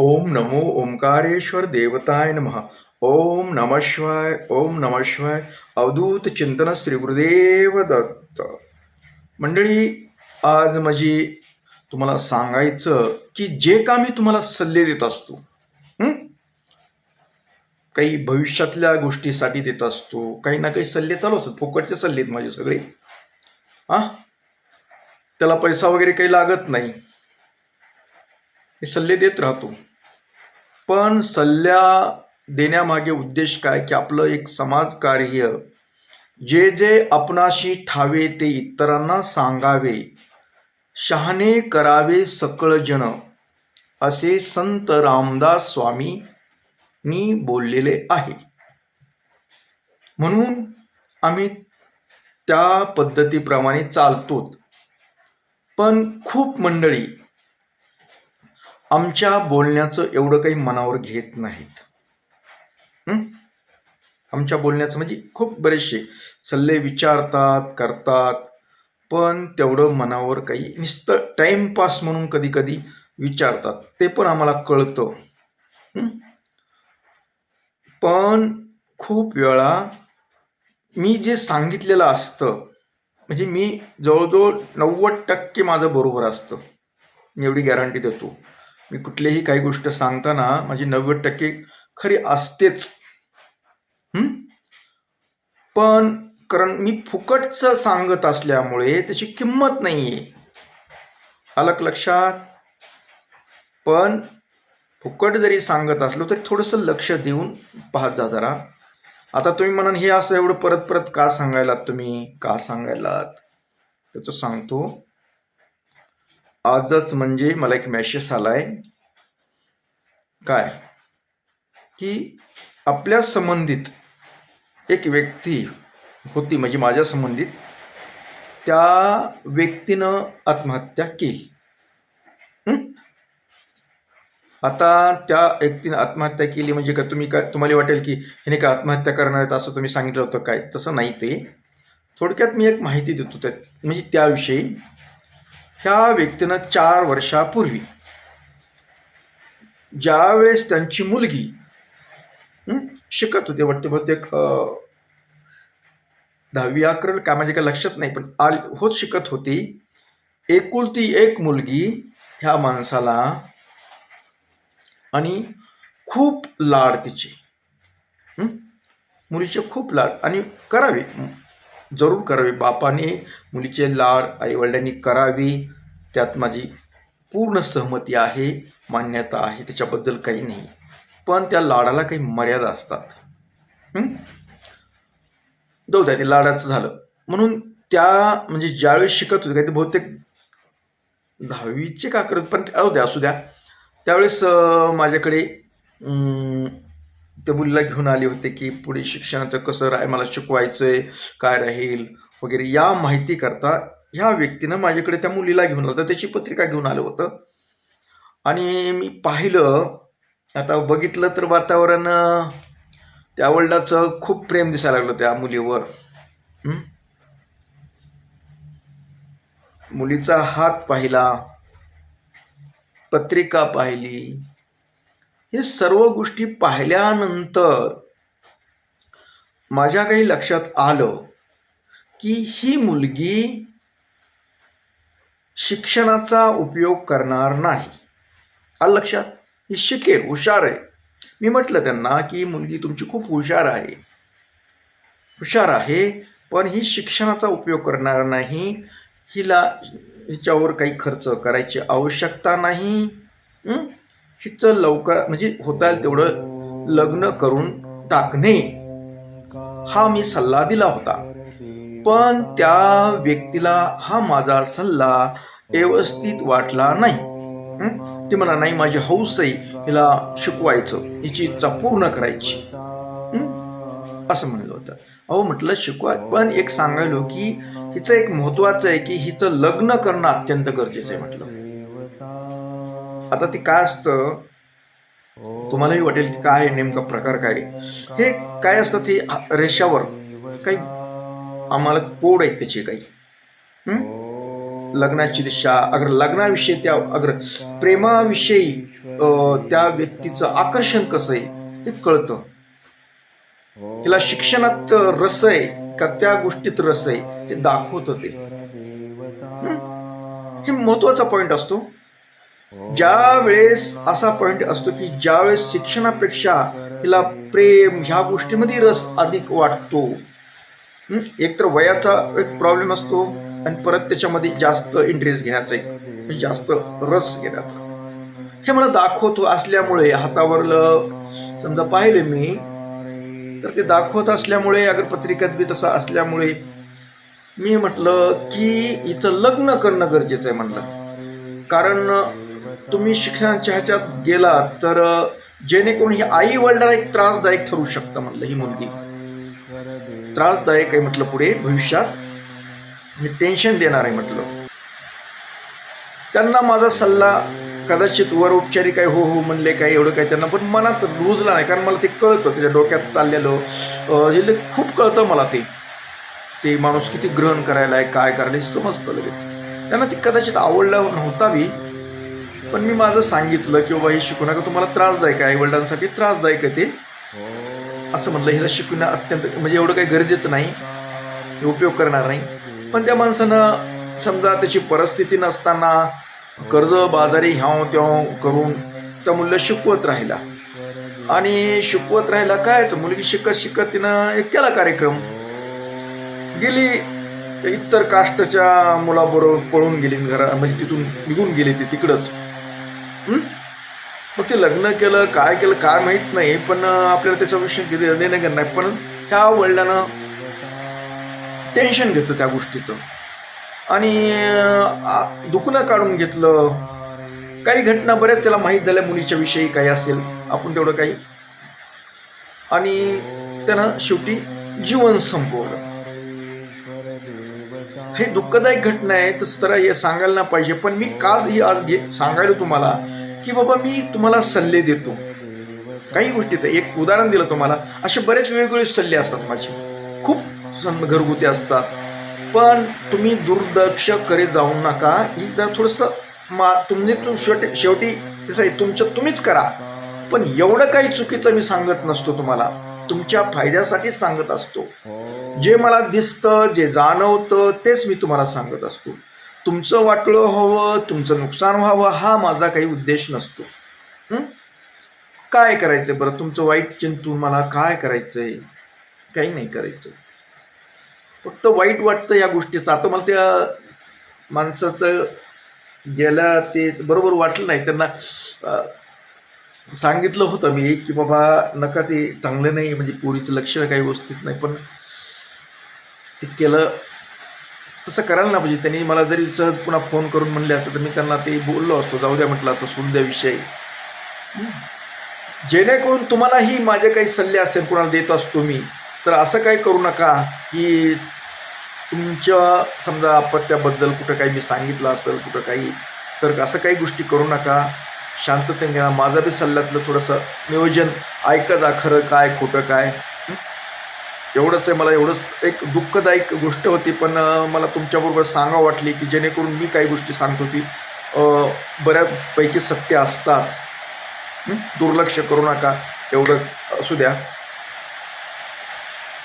ओम नमो ओंकारेश्वर देवताय नमः। ओम नम शिवाय ओम नम शिवाय अवधूत चिंतन श्री गुरुदेव दत्त। मंडळी आज माझी तुम्हाला सांगायचं की जे का मी तुम्हाला सल्ले देत असतो काही भविष्यातल्या गोष्टीसाठी देत असतो काही ना काही सल्ले चालू असतात फुकटचे सल्ले आहेत माझे सगळे. हा त्याला पैसा वगैरे काही लागत नाही. मी सल्ले देत राहतो. पण सल्ला देण्यामागे उद्देश काय? की आपलं एक समाजकार्य जे जे आपणाशी ठावे ते इतरांना सांगावे शहाणे करावे सकळजण असे संत रामदास स्वामींनी बोललेले आहे. म्हणून आम्ही त्या पद्धतीप्रमाणे चालतो पण खूप मंडळी आमच्या बोलण्याचं एवढं काही मनावर घेत नाहीत. आमच्या बोलण्याचं म्हणजे खूप बरेचसे सल्ले विचारतात करतात पण तेवढं मनावर काही नुसतं टाइमपास म्हणून कधी कधी विचारतात. ते पण आम्हाला कळतं. पण खूप वेळा मी जे सांगितलेलं असतं म्हणजे मी जवळजवळ नव्वद टक्के माझं बरोबर असतं. मी एवढी गॅरंटी देतो. मी कुठलीही काही गोष्ट सांगताना माझी नव्वद टक्के खरी असतेच. पण कारण मी फुकटचं सांगत असल्यामुळे त्याची किंमत नाहीये. अलग लक्षात? पण फुकट जरी सांगत असलो तरी थोडंसं लक्ष देऊन पाहत जा जरा. आता तुम्ही म्हणाल हे असं एवढं परत परत का सांगायलात तुम्ही? का सांगायलात? त्याचं सांगतो. आजच म्हणजे मला एक मॅसेज आलाय. काय? की आपल्या संबंधित एक व्यक्ती होती म्हणजे माझ्या संबंधित त्या व्यक्तीनं आत्महत्या केली. आता त्या व्यक्तीनं आत्महत्या केली म्हणजे का तुम्ही काय तुम्हाला वाटेल की हिने काय आत्महत्या करणार आहेत असं तुम्ही सांगितलं होतं काय? तसं नाही ते. थोडक्यात मी एक माहिती देतो त्यात म्हणजे त्याविषयी. ह्या व्यक्तीनं चार वर्षापूर्वी ज्यावेळेस त्यांची मुलगी शिकत होते वाटते बहुतेक दहावी अकरावी काय म्हणजे काय लक्षात नाही पण आल होत शिकत होती. एकुलती एक मुलगी ह्या माणसाला आणि खूप लाड तिचे मुलीचे खूप लाड आणि करावे. जरूर करावे. बापाने मुलीचे लाड आईवडिलांनी करावी. त्यात माझी पूर्ण सहमती आहे मान्यता आहे त्याच्याबद्दल काही नाही. पण त्या लाडाला काही मर्यादा असतात. जाऊ द्या ते लाडाचं झालं. म्हणून त्या म्हणजे ज्यावेळेस शिकत होते काही ते बहुतेक दहावीचे का करत पण जाऊ द्या असू द्या. त्यावेळेस माझ्याकडे ते मुलीला घेऊन आले होते की पुढे शिक्षणाचं कसं राह मला शिकवायचं आहे काय राहील वगैरे या माहिती करता ह्या व्यक्तीनं माझ्याकडे त्या मुलीला घेऊन आलं होतं त्याची पत्रिका घेऊन आलं होतं. आणि मी पाहिलं आता बघितलं तर वातावरण त्या वडिलाचं खूप प्रेम दिसायला लागलं त्या मुलीवर. मुलीचा हात पाहिला पत्रिका पाहिली हे सर्व गोष्टी पाहिल्यानंतर माझ्या काही लक्षात आलं की ही मुलगी शिक्षणाचा उपयोग करणार नाही. आलं लक्षात? ही शिकेल हुशार आहे. मी म्हटलं त्यांना की मुलगी तुमची खूप हुशार आहे. हुशार आहे पण ही शिक्षणाचा उपयोग करणार नाही. हिला हिच्यावर काही खर्च करायची आवश्यकता नाही. हिचं लवकर म्हणजे होता येईल तेवढं लग्न करून टाकणे. हा मी सल्ला दिला होता. पण त्या व्यक्तीला हा माझा सल्ला व्यवस्थित वाटला नाही. ती म्हणा नाही माझी हौस आहे हिला शिकवायचं हिची इच्छा पूर्ण करायची. असं म्हणलं होतं. अहो म्हटलं शिकवा पण एक सांगायलो की हिचं एक महत्वाचं आहे की हिचं लग्न करणं अत्यंत गरजेचं आहे म्हटलं. आता ते काय असतं? तुम्हालाही वाटेल की काय नेमका प्रकार काय हे काय असतं ते रेषावर? काही आम्हाला कोड आहेत त्याचे काही. लग्नाची दिशा अगर लग्नाविषयी त्या अगर प्रेमाविषयी त्या व्यक्तीचं आकर्षण कसं आहे ते कळतं. तिला शिक्षणात रस आहे का त्या गोष्टीत रस आहे हे दाखवत ते. हे? महत्त्वाचा पॉइंट असतो. ज्या वेळेस असा पॉइंट असतो की ज्यावेळेस शिक्षणापेक्षा तिला प्रेम ह्या गोष्टीमध्ये रस अधिक वाटतो एक तर वयाचा एक प्रॉब्लेम असतो आणि परत त्याच्यामध्ये जास्त इंटरेस्ट घेण्याचा एक म्हणजे जास्त रस घेण्याचा. हे मला दाखवतो असल्यामुळे हातावरलं समजा पाहिले मी तर ते दाखवत असल्यामुळे अगर पत्रिकात बी तसा असल्यामुळे मी म्हटलं की हिचं लग्न करणं गरजेचं आहे म्हटलं कारण तुम्ही शिक्षणाच्या ह्याच्यात गेलात तर जेणेकरून ही आई वडिलांना एक त्रासदायक ठरू शकतं म्हणलं ही मुलगी. त्रासदायक आहे म्हटलं पुढे भविष्यात. हे टेन्शन देणार आहे म्हटलं. त्यांना माझा सल्ला कदाचित वर उपचारी काय हो हो म्हणले काय एवढं काय त्यांना पण मनात रुजला नाही कारण मला ते कळतं त्याच्या डोक्यात चाललेलं खूप कळतं मला ते. ते माणूस किती ग्रहण करायला आहे काय करायला हे समजतं लगेच. त्यांना ते कदाचित आवडला नव्हता बी पण मी माझं सांगितलं की बाबा हे शिकू नका तुम्हाला त्रासदायक आहे आईवडिलांसाठी त्रासदायक आहे ते. असं म्हणलं हिला शिकवणं अत्यंत म्हणजे एवढं काही गरजेचं नाही हे उपयोग करणार नाही. पण त्या माणसानं समजा त्याची परिस्थिती नसताना कर्ज बाजारी ह्याव त्याव करून त्या मुलं शिकवत राहिला. आणि शिकवत राहिला कायच? मुलगी शिकत शिकत तिनं एक केला कार्यक्रम. गेली इतर कास्टच्या मुलाबरोबर पळून गेली घरा म्हणजे तिथून निघून गेली ती तिकडंच. मग ते लग्न केलं काय केलं काय माहीत नाही पण आपल्याला त्याचा विषय किती देणं घेणार. नाही पण ह्या वडिलांना टेन्शन घेतलं त्या गोष्टीचं. आणि दुखणं काढून घेतलं. काही घटना बऱ्याच त्याला माहीत झाल्या मुलीच्या विषयी काही असेल आपण तेवढं काही. आणि त्यानं शेवटी जीवन संपवलं. हे दुःखदायक घटना आहे तर तर हे सांगायला ना पाहिजे. पण मी का ही आज घे सांगायला तुम्हाला की बाबा मी तुम्हाला सल्ले देतो. काही गोष्टीत एक उदाहरण दिलं तुम्हाला. असे बरेच वेगवेगळे सल्ले असतात माझे. खूप घरगुती असतात. पण तुम्ही दुर्दक्ष करीत जाऊ नका. ही जर थोडस मा तुम्ही तुम शेवटी शेवटी कसं आहे तुमचं तुम्हीच करा. पण एवढं काही चुकीचं मी सांगत नसतो तुम्हाला. तुमच्या फायद्यासाठीच सांगत असतो. जे मला दिसतं जे जाणवतं तेच मी तुम्हाला सांगत असतो. तुमचं वाटलं हवं तुमचं नुकसान व्हावं हा माझा काही उद्देश नसतो. हं? काय करायचं बरं? तुमचं वाईट चिंतून मला काय करायचंय? काही नाही करायचं फक्त वाईट वाटतं या गोष्टीचं. आता मला त्या माणसाचं गेल्या ते बरोबर वाटलं नाही. त्यांना सांगितलं होतं मी की बाबा नका ते चांगलं नाही म्हणजे पोरीचं लक्ष काही व्यवस्थित नाही पण ते केलं. तसं करायला ना पाहिजे त्यांनी मला जरी सहज पुन्हा फोन करून म्हणले असतं तर मी त्यांना ते बोललो असतो. जाऊ द्या म्हटलं असतं सोडून द्या विषय. जेणेकरून तुम्हालाही माझे काही सल्ले असतील कुणाला देत असतो मी तर असं काही करू नका की तुमच्या समजा अपत्याबद्दल कुठं काही मी सांगितलं असेल कुठं काही तर असं काही गोष्टी करू नका. शांततेने घ्या. माझा बी सल्ल्यातलं थोडंसं नियोजन ऐका जा खरं काय खोटं काय. एवढंच आहे मला एवढंच एक दुःखदायक गोष्ट होती पण मला तुमच्याबरोबर सांगा वाटली की जेणेकरून मी काही गोष्टी सांगतो ती बऱ्यापैकी सत्य असतात. दुर्लक्ष करू नका. एवढंच असू द्या.